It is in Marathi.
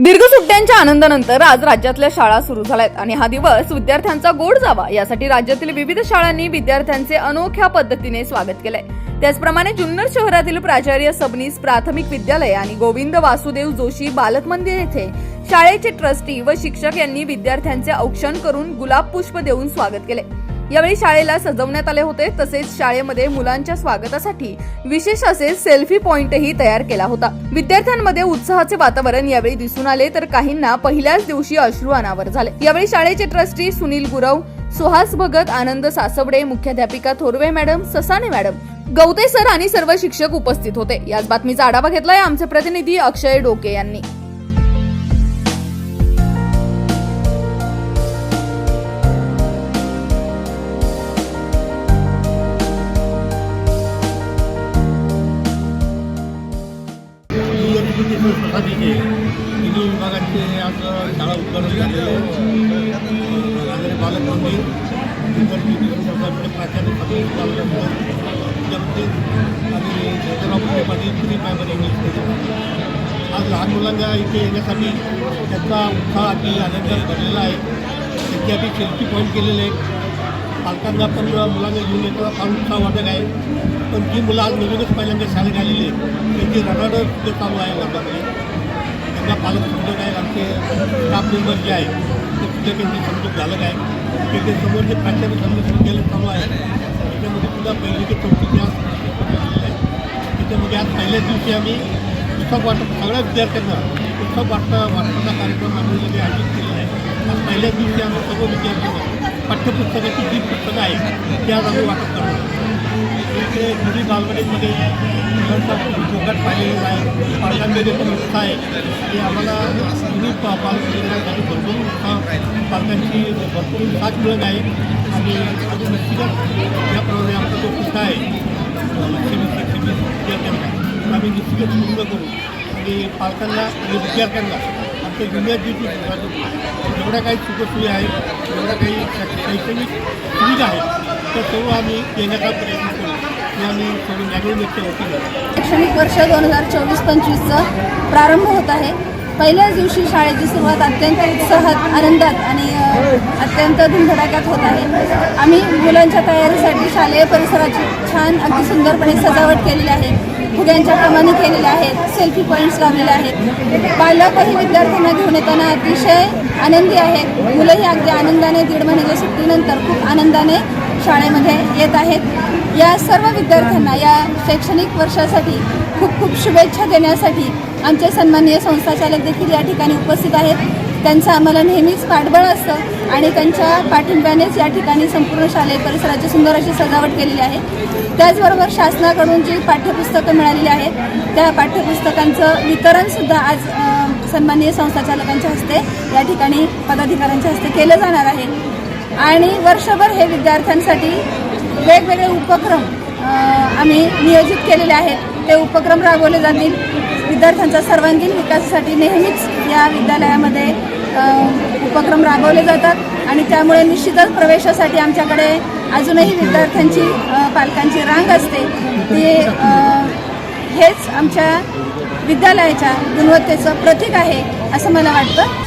दीर्घ सुट्ट्यांच्या आनंदानंतर आज राज्यातल्या शाळा सुरू झाल्यात आणि हा दिवस विद्यार्थ्यांचा गोड जावा यासाठी राज्यातील विविध शाळांनी विद्यार्थ्यांचे अनोख्या पद्धतीने स्वागत केलंय. त्याचप्रमाणे जुन्नर शहरातील प्राचार्य सबनीस प्राथमिक विद्यालय आणि गोविंद वासुदेव जोशी बालक मंदिर येथे शाळेचे ट्रस्टी व शिक्षक यांनी विद्यार्थ्यांचे औक्षण करून गुलाब पुष्प देऊन स्वागत केले यावेळी शाळेला सजवण्यात आले होते. तसेच शाळेमध्ये मुलांच्या स्वागतासाठी विशेष असे सेल्फी पॉइंटही तयार केला होता. विद्यार्थ्यांमध्ये उत्साहाचे वातावरण यावेळी दिसून आले. तर काहींना पहिल्याच दिवशी अश्रू अनावर झाले. यावेळी शाळेचे ट्रस्टी सुनील गुरव सुहास भगत आनंद सासवडे मुख्याध्यापिका Thorve madam Sasane madam Gavate sir आणि सर्व शिक्षक उपस्थित होते. याच बातमीचा आढावा घेतलाय आमचे प्रतिनिधी अक्षय डोके यांनी. ही एज्युकेशन सोसायटीचे विभागाचे आज शाळा उद्घाटन झालेलं प्राचार्य आणि पाटील प्री आज लहान मुलांना इथे येण्यासाठी त्यांचा उत्साह आणि आनंद भरलेला आहे त्यांची आधी सेल्फी पॉईंट केलेले आहेत पालकांना पण मुलांना घेऊन येताना फार उत्साह वाटत आहे. पण जी मुलं आज नवीनच पहिल्यांदा शाळेत आलेली आहेत त्यांची रडारड चालू आहे वर्गामध्ये त्यांना पालक समजत आहे आमचे स्टाफ मेंबर जे आहे ते सुद्धा त्यांची समजूत झालं आहे. की ते समोर जे प्राचार्य समजूत विद्यालय चालू आहे त्याच्यामध्ये सुद्धा पहिली ते चौथी आज आहे. त्याच्यामध्ये आज पहिल्याच दिवशी आम्ही पुस्तक वाटप सगळ्या विद्यार्थ्यांना पुस्तक वाटप वाटपाचा कार्यक्रम आम्ही आयोजित केलेला आहे. आज पहिल्याच दिवशी आम्ही सर्व विद्यार्थ्यांना पाठ्यपुस्तकाची जी पुस्तकं आहेत ते आज आम्ही वाटप करणार आहोत. इथे जुनी बालवाडीमध्ये मुलांचा जोगाट पाहिलेला पालकांमध्ये पण उत्साह आहे. की आम्हाला जुनी पा बालवाडीसाठी भरपूर उत्साह पालकांची भरपूर साथ मिळत आहे. आणि अजून निश्चितच याप्रमाणे आमचा जो उत्साह आहे विद्यार्थ्यांना आम्ही निश्चितच पूर्ण करू. आणि पालकांना आणि विद्यार्थ्यांना आमच्या जिल्ह्यात जी जी जेवढ्या काही सुखसुविधा आहेत जेवढ्या काही शैक्षणिक सुविधा आहेत त्या सर्व आम्ही देण्याचा प्रयत्न करू. शैक्षणिक वर्ष दोन हजार चोवीस पंचवीसचं प्रारंभ होत आहे. पहिल्याच दिवशी शाळेची सुरुवात अत्यंत उत्साहात आनंदात आणि अत्यंत धुमधडाक्यात होत आहे. आम्ही मुलांच्या तयारीसाठी शालेय परिसराची छान अगदी सुंदरपणे सजावट केलेली आहे. फुग्यांच्या प्रमाणे केलेल्या आहेत सेल्फी पॉईंट्स लावलेले आहेत. पालकही विद्यार्थ्यांना घेऊन येताना अतिशय आनंदी आहेत. मुलंही अगदी आनंदाने दीड महिन्याच्या सुट्टीनंतर खूप आनंदाने शाळेमध्ये येत आहेत. या सर्व विद्यार्थ्यांना या शैक्षणिक वर्षासाठी खूप खूप शुभेच्छा देण्यासाठी आमचे सन्माननीय संस्थाचालक देखील या ठिकाणी उपस्थित आहेत. त्यांचं आम्हाला नेहमीच पाठबळ असतं आणि त्यांच्या पाठिंब्यानेच या ठिकाणी संपूर्ण शालेय परिसराची सुंदर अशी सजावट केलेली आहे. त्याचबरोबर शासनाकडून जी पाठ्यपुस्तकं मिळालेली आहेत त्या पाठ्यपुस्तकांचं वितरणसुद्धा आज सन्माननीय संस्थाचालकांच्या हस्ते या ठिकाणी पदाधिकाऱ्यांच्या हस्ते केलं जाणार आहे. आणि वर्षभर हे विद्यार्थ्यांसाठी वेगवेगळे उपक्रम आम्ही नियोजित केलेले आहेत. ते उपक्रम राबवले जातील. विद्यार्थ्यांचा सर्वांगीण विकासासाठी नेहमीच या विद्यालयामध्ये उपक्रम राबवले जातात. आणि त्यामुळे निश्चितच प्रवेशासाठी आमच्याकडे अजूनही विद्यार्थ्यांची पालकांची रांग असते. ती हेच आमच्या विद्यालयाच्या गुणवत्तेचं प्रतीक आहे असं मला वाटतं.